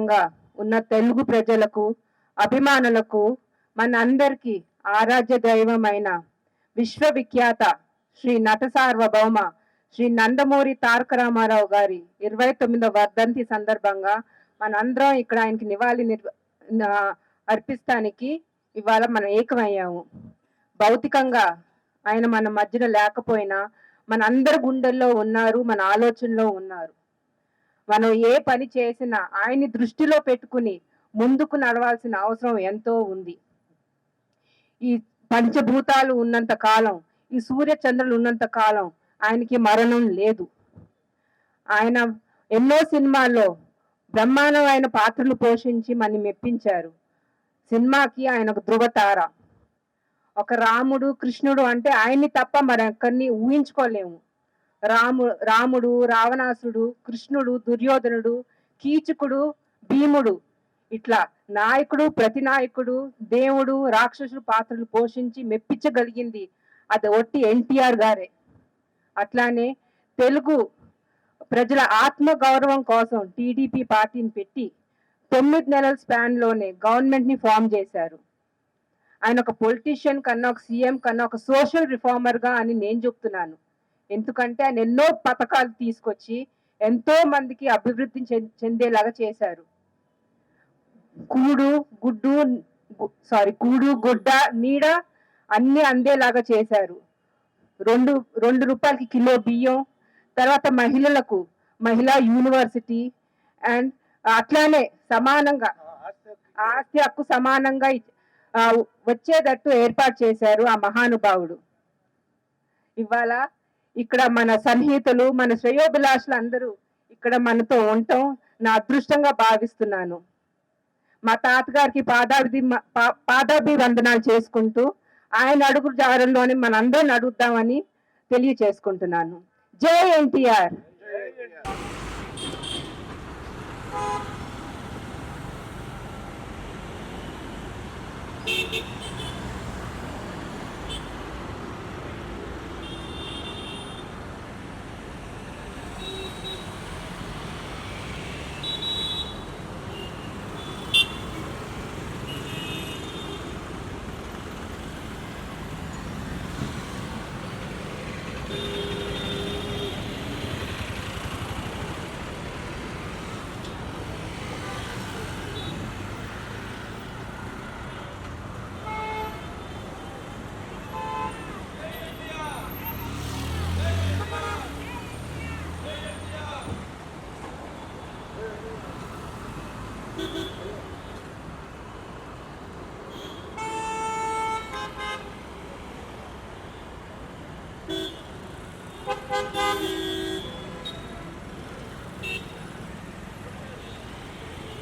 ఉన్న తెలుగు ప్రజలకు అభిమానులకు మనందరికీ ఆరాధ్య దైవమైన విశ్వవిఖ్యాత శ్రీ నట సార్వభౌమ శ్రీ నందమూరి తారక రామారావు గారి ఇరవై తొమ్మిదవ వర్ధంతి సందర్భంగా మనందరం ఇక్కడ ఆయనకి నివాళి అర్పిస్తానికి ఇవాళ మనం ఏకమయ్యాము. భౌతికంగా ఆయన మన మధ్యన లేకపోయినా మన అందరి గుండెల్లో ఉన్నారు మన ఆలోచనలో ఉన్నారు. మనం ఏ పని చేసినా ఆయన్ని దృష్టిలో పెట్టుకుని ముందుకు నడవాల్సిన అవసరం ఎంతో ఉంది. ఈ పంచభూతాలు ఉన్నంత కాలం ఈ సూర్య చంద్రులు ఉన్నంత కాలం ఆయనకి మరణం లేదు. ఆయన ఎన్నో సినిమాల్లో బ్రహ్మాండమైన పాత్రలు పోషించి మన మెప్పించారు. సినిమాకి ఆయన ఒక ధృవతార ఒక రాముడు కృష్ణుడు అంటే ఆయన్ని తప్ప మరొక్కరిని ఊహించుకోలేము. రాము రాముడు రావణాసుడు కృష్ణుడు దుర్యోధనుడు కీచకుడు భీముడు. ఇట్లా నాయకుడు ప్రతి నాయకుడు దేవుడు రాక్షసుడు పాత్రలు పోషించి మెప్పించగలిగింది అది ఒట్టి ఎన్టీఆర్ గారే. అట్లానే తెలుగు ప్రజల ఆత్మ గౌరవం కోసం టీడీపీ పార్టీని పెట్టి తొమ్మిది నెలల స్పాన్లోనే గవర్నమెంట్ని ఫామ్ చేశారు. ఆయన ఒక పొలిటీషియన్ కన్నా ఒక సీఎం కన్నా ఒక సోషల్ రిఫార్మర్గా అని నేను చెప్తున్నాను. ఎందుకంటే ఆయన ఎన్నో పథకాలు తీసుకొచ్చి ఎంతో మందికి అభివృద్ధి చెందేలాగా చేశారు. కూడు గుడ్డు సారీ కూడు గుడ్డ నీడ అన్ని అందేలాగా చేశారు. రెండు రెండు రూపాయలకి కిలో బియ్యం తర్వాత మహిళలకు మహిళా యూనివర్సిటీ అండ్ అట్లానే సమానంగా ఆస్తి హక్కు సమానంగా వచ్చేటట్టు ఏర్పాటు చేశారు ఆ మహానుభావుడు. ఇవాళ ఇక్కడ మన సన్నిహితులు మన శ్రేయోభిలాషులు అందరూ ఇక్కడ మనతో ఉండటం నా అదృష్టంగా భావిస్తున్నాను మా తాతగారికి పాదాభి పాదాభివందనాలు చేసుకుంటూ ఆయన అడుగు జారంలోనే మనందరిని అడుగుతామని తెలియచేసుకుంటున్నాను జై ఎన్టీఆర్